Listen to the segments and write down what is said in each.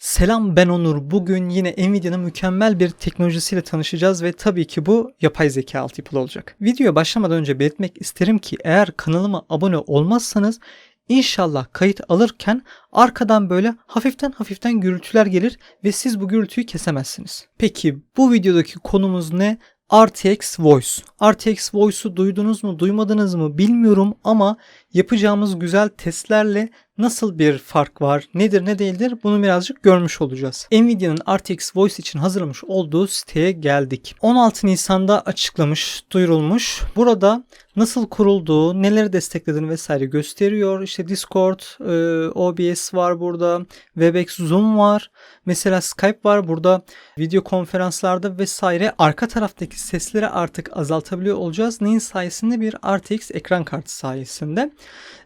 Selam ben Onur. Bugün yine Nvidia'nın mükemmel bir teknolojisiyle tanışacağız ve tabii ki bu yapay zeka altyapılı olacak. Videoya başlamadan önce belirtmek isterim ki eğer kanalıma abone olmazsanız inşallah kayıt alırken arkadan böyle hafiften hafiften gürültüler gelir ve siz bu gürültüyü kesemezsiniz. Peki bu videodaki konumuz ne? RTX Voice. RTX Voice'u duydunuz mu, duymadınız mı bilmiyorum ama yapacağımız güzel testlerle nasıl bir fark var, nedir ne değildir bunu birazcık görmüş olacağız. Nvidia'nın RTX Voice için hazırlamış olduğu siteye geldik. 16 Nisan'da açıklamış, duyurulmuş. Burada nasıl kurulduğu, neleri desteklediğini vesaire gösteriyor. İşte Discord, e, OBS var burada, Webex, Zoom var. Mesela Skype var burada. Video konferanslarda vesaire arka taraftaki sesleri artık azaltabiliyor olacağız. Neyin sayesinde? Bir RTX ekran kartı sayesinde.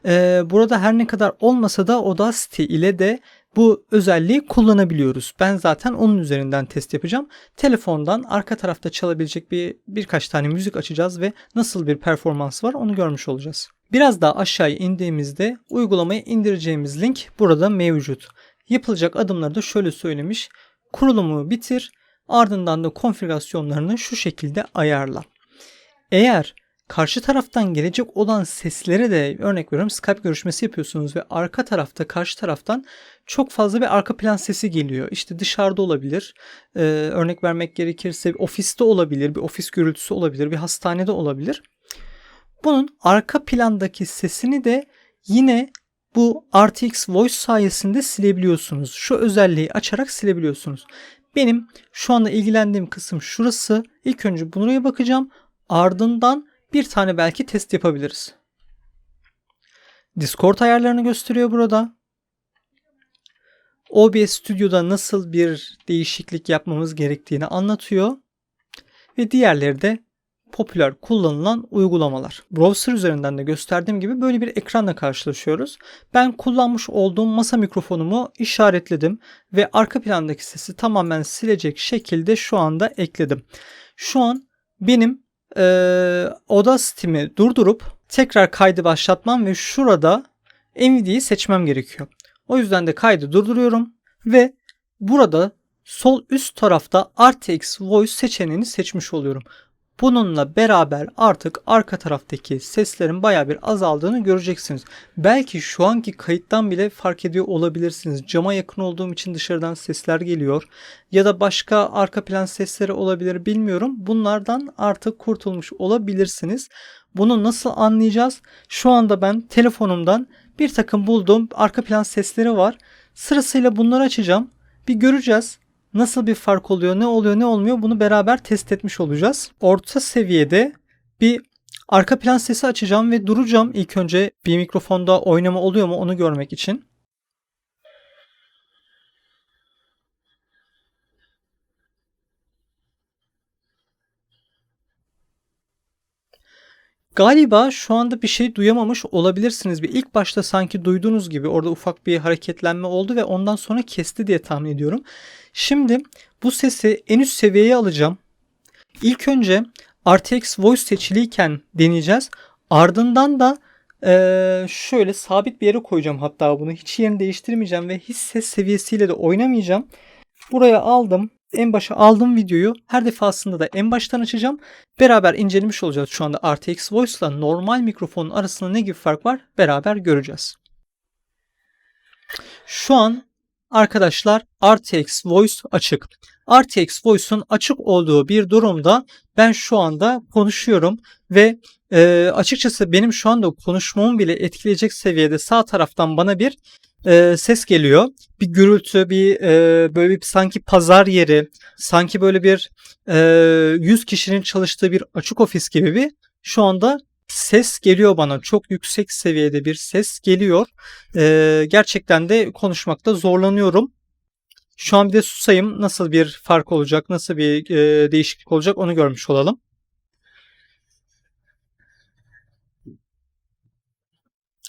E, burada her ne kadar olmasa da Audacity ile de bu özelliği kullanabiliyoruz. Ben zaten onun üzerinden test yapacağım. Telefondan arka tarafta çalabilecek bir birkaç tane müzik açacağız ve nasıl bir performans var onu görmüş olacağız. Biraz daha aşağıya indiğimizde uygulamayı indireceğimiz link burada mevcut. Yapılacak adımları da şöyle söylemiş. Kurulumu bitir, ardından da konfigürasyonlarını şu şekilde ayarla. Eğer karşı taraftan gelecek olan sesleri de örnek veriyorum Skype görüşmesi yapıyorsunuz ve arka tarafta karşı taraftan çok fazla bir arka plan sesi geliyor. İşte dışarıda olabilir. Ee, örnek vermek gerekirse ofiste olabilir, bir ofis gürültüsü olabilir, bir hastanede olabilir. Bunun arka plandaki sesini de yine bu RTX Voice sayesinde silebiliyorsunuz. Şu özelliği açarak silebiliyorsunuz. Benim şu anda ilgilendiğim kısım şurası. İlk önce buraya bakacağım. Ardından bir tane belki test yapabiliriz. Discord ayarlarını gösteriyor burada. OBS Studio'da nasıl bir değişiklik yapmamız gerektiğini anlatıyor. Ve diğerleri de popüler kullanılan uygulamalar. Browser üzerinden de gösterdiğim gibi böyle bir ekranla karşılaşıyoruz. Ben kullanmış olduğum masa mikrofonumu işaretledim ve arka plandaki sesi tamamen silecek şekilde şu anda ekledim. Şu an benim e, Audacity'mi durdurup tekrar kaydı başlatmam ve şurada Nvidia'yı seçmem gerekiyor. O yüzden de kaydı durduruyorum ve burada sol üst tarafta RTX Voice seçeneğini seçmiş oluyorum. Bununla beraber artık arka taraftaki seslerin baya bir azaldığını göreceksiniz. Belki şu anki kayıttan bile fark ediyor olabilirsiniz. Cama yakın olduğum için dışarıdan sesler geliyor. Ya da başka arka plan sesleri olabilir bilmiyorum. Bunlardan artık kurtulmuş olabilirsiniz. Bunu nasıl anlayacağız? Şu anda ben telefonumdan bir takım bulduğum arka plan sesleri var. Sırasıyla bunları açacağım. Bir göreceğiz nasıl bir fark oluyor, ne oluyor, ne olmuyor bunu beraber test etmiş olacağız. Orta seviyede bir arka plan sesi açacağım ve duracağım ilk önce bir mikrofonda oynama oluyor mu onu görmek için. Galiba şu anda bir şey duyamamış olabilirsiniz. Bir ilk başta sanki duyduğunuz gibi orada ufak bir hareketlenme oldu ve ondan sonra kesti diye tahmin ediyorum. Şimdi bu sesi en üst seviyeye alacağım. İlk önce RTX Voice seçiliyken deneyeceğiz. Ardından da ee, şöyle sabit bir yere koyacağım hatta bunu. Hiç yerini değiştirmeyeceğim ve hiç ses seviyesiyle de oynamayacağım. Buraya aldım en başa aldığım videoyu her defasında da en baştan açacağım. Beraber incelemiş olacağız şu anda RTX Voice ile normal mikrofonun arasında ne gibi fark var beraber göreceğiz. Şu an arkadaşlar RTX Voice açık. RTX Voice'un açık olduğu bir durumda ben şu anda konuşuyorum ve e, açıkçası benim şu anda konuşmamı bile etkileyecek seviyede sağ taraftan bana bir e, ses geliyor. Bir gürültü, bir e, böyle bir sanki pazar yeri, sanki böyle bir e, 100 kişinin çalıştığı bir açık ofis gibi bir şu anda ses geliyor bana. Çok yüksek seviyede bir ses geliyor. E, gerçekten de konuşmakta zorlanıyorum. Şu an bir de susayım. Nasıl bir fark olacak, nasıl bir e, değişiklik olacak onu görmüş olalım.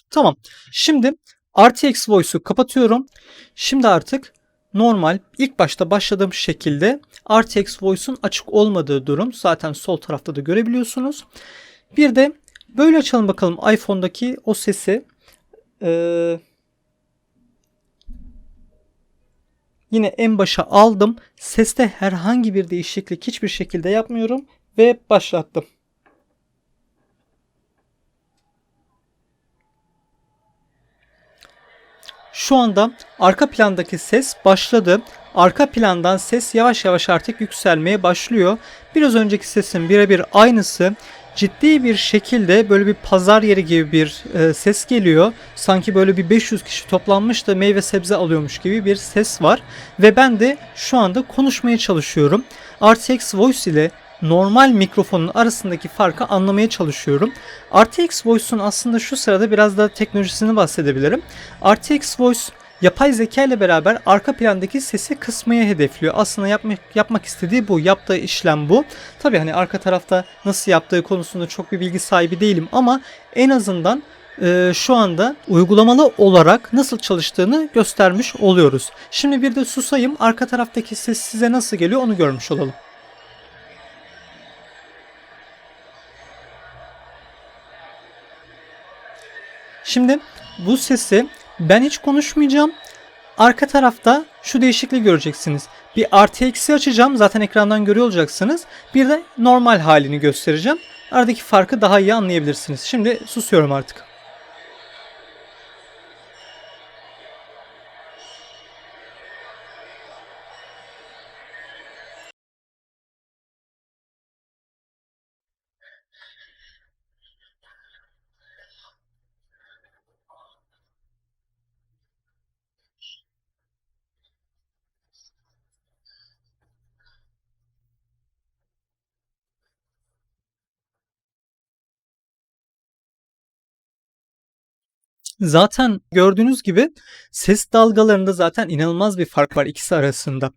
Tamam. Şimdi RTX Voice'u kapatıyorum. Şimdi artık normal ilk başta başladığım şekilde RTX Voice'un açık olmadığı durum zaten sol tarafta da görebiliyorsunuz. Bir de böyle açalım bakalım iPhone'daki o sesi. Ee, Yine en başa aldım. Seste herhangi bir değişiklik hiçbir şekilde yapmıyorum ve başlattım. Şu anda arka plandaki ses başladı. Arka plandan ses yavaş yavaş artık yükselmeye başlıyor. Biraz önceki sesin birebir aynısı. Ciddi bir şekilde böyle bir pazar yeri gibi bir e, ses geliyor. Sanki böyle bir 500 kişi toplanmış da meyve sebze alıyormuş gibi bir ses var. Ve ben de şu anda konuşmaya çalışıyorum. RTX Voice ile normal mikrofonun arasındaki farkı anlamaya çalışıyorum. RTX Voice'un aslında şu sırada biraz da teknolojisini bahsedebilirim. RTX Voice yapay zeka ile beraber arka plandaki sesi kısmaya hedefliyor. Aslında yapmak, yapmak istediği bu. Yaptığı işlem bu. Tabii hani arka tarafta nasıl yaptığı konusunda çok bir bilgi sahibi değilim ama en azından e, şu anda uygulamalı olarak nasıl çalıştığını göstermiş oluyoruz. Şimdi bir de susayım. Arka taraftaki ses size nasıl geliyor onu görmüş olalım. Şimdi bu sesi ben hiç konuşmayacağım. Arka tarafta şu değişikliği göreceksiniz. Bir RTX'i açacağım. Zaten ekrandan görüyor olacaksınız. Bir de normal halini göstereceğim. Aradaki farkı daha iyi anlayabilirsiniz. Şimdi susuyorum artık. Zaten gördüğünüz gibi ses dalgalarında zaten inanılmaz bir fark var ikisi arasında.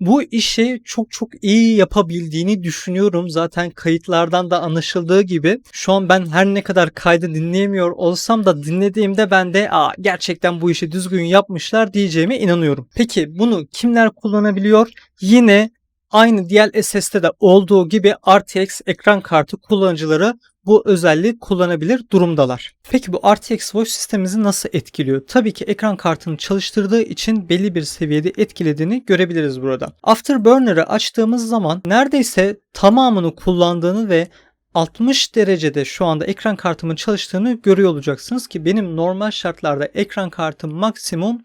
Bu işi çok çok iyi yapabildiğini düşünüyorum. Zaten kayıtlardan da anlaşıldığı gibi şu an ben her ne kadar kaydı dinleyemiyor olsam da dinlediğimde ben de Aa, gerçekten bu işi düzgün yapmışlar diyeceğime inanıyorum. Peki bunu kimler kullanabiliyor? Yine aynı DLSS'te de olduğu gibi RTX ekran kartı kullanıcıları bu özelliği kullanabilir durumdalar. Peki bu RTX Voice sistemimizi nasıl etkiliyor? Tabii ki ekran kartını çalıştırdığı için belli bir seviyede etkilediğini görebiliriz burada. Afterburner'ı açtığımız zaman neredeyse tamamını kullandığını ve 60 derecede şu anda ekran kartımın çalıştığını görüyor olacaksınız ki benim normal şartlarda ekran kartım maksimum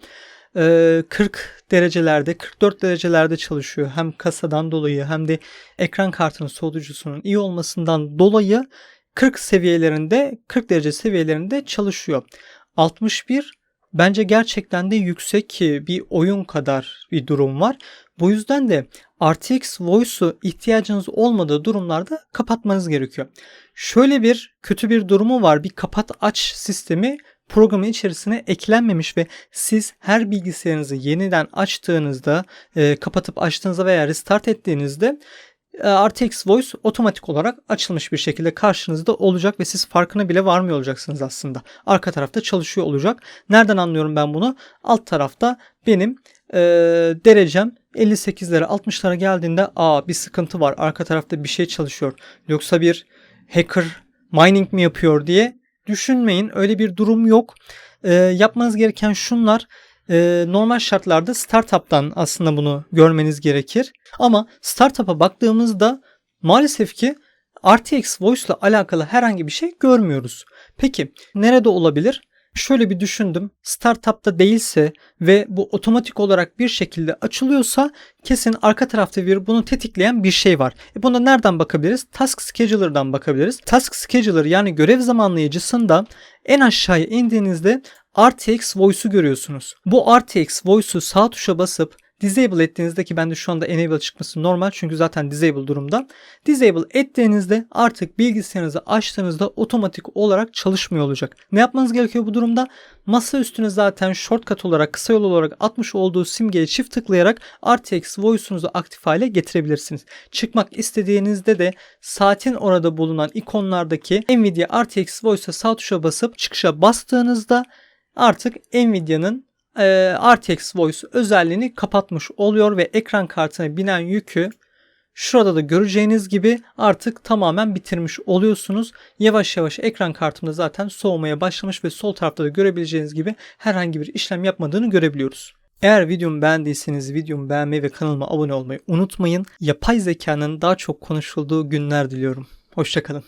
40 derecelerde 44 derecelerde çalışıyor. Hem kasadan dolayı hem de ekran kartının soğutucusunun iyi olmasından dolayı 40 seviyelerinde 40 derece seviyelerinde çalışıyor. 61 bence gerçekten de yüksek bir oyun kadar bir durum var. Bu yüzden de RTX Voice'u ihtiyacınız olmadığı durumlarda kapatmanız gerekiyor. Şöyle bir kötü bir durumu var. Bir kapat aç sistemi programın içerisine eklenmemiş ve siz her bilgisayarınızı yeniden açtığınızda, e, kapatıp açtığınızda veya restart ettiğinizde e, RTX Voice otomatik olarak açılmış bir şekilde karşınızda olacak ve siz farkına bile varmıyor olacaksınız aslında. Arka tarafta çalışıyor olacak. Nereden anlıyorum ben bunu? Alt tarafta benim e, derecem 58'lere 60'lara geldiğinde aa bir sıkıntı var. Arka tarafta bir şey çalışıyor. Yoksa bir hacker mining mi yapıyor diye düşünmeyin. Öyle bir durum yok. E, yapmanız gereken şunlar e, normal şartlarda startup'tan aslında bunu görmeniz gerekir. Ama startup'a baktığımızda maalesef ki RTX Voice ile alakalı herhangi bir şey görmüyoruz. Peki nerede olabilir? Şöyle bir düşündüm. Startup'ta değilse ve bu otomatik olarak bir şekilde açılıyorsa kesin arka tarafta bir bunu tetikleyen bir şey var. E buna nereden bakabiliriz? Task Scheduler'dan bakabiliriz. Task Scheduler yani görev zamanlayıcısında en aşağıya indiğinizde RTX Voice'u görüyorsunuz. Bu RTX Voice'u sağ tuşa basıp disable ettiğinizde ki bende şu anda enable çıkması normal çünkü zaten disable durumda. Disable ettiğinizde artık bilgisayarınızı açtığınızda otomatik olarak çalışmıyor olacak. Ne yapmanız gerekiyor bu durumda? Masa üstüne zaten shortcut olarak kısa yol olarak atmış olduğu simgeye çift tıklayarak RTX Voice'unuzu aktif hale getirebilirsiniz. Çıkmak istediğinizde de saatin orada bulunan ikonlardaki Nvidia RTX Voice'a sağ tuşa basıp çıkışa bastığınızda artık Nvidia'nın e, RTX Voice özelliğini kapatmış oluyor ve ekran kartına binen yükü şurada da göreceğiniz gibi artık tamamen bitirmiş oluyorsunuz. Yavaş yavaş ekran kartımda zaten soğumaya başlamış ve sol tarafta da görebileceğiniz gibi herhangi bir işlem yapmadığını görebiliyoruz. Eğer videomu beğendiyseniz videomu beğenmeyi ve kanalıma abone olmayı unutmayın. Yapay zekanın daha çok konuşulduğu günler diliyorum. Hoşçakalın.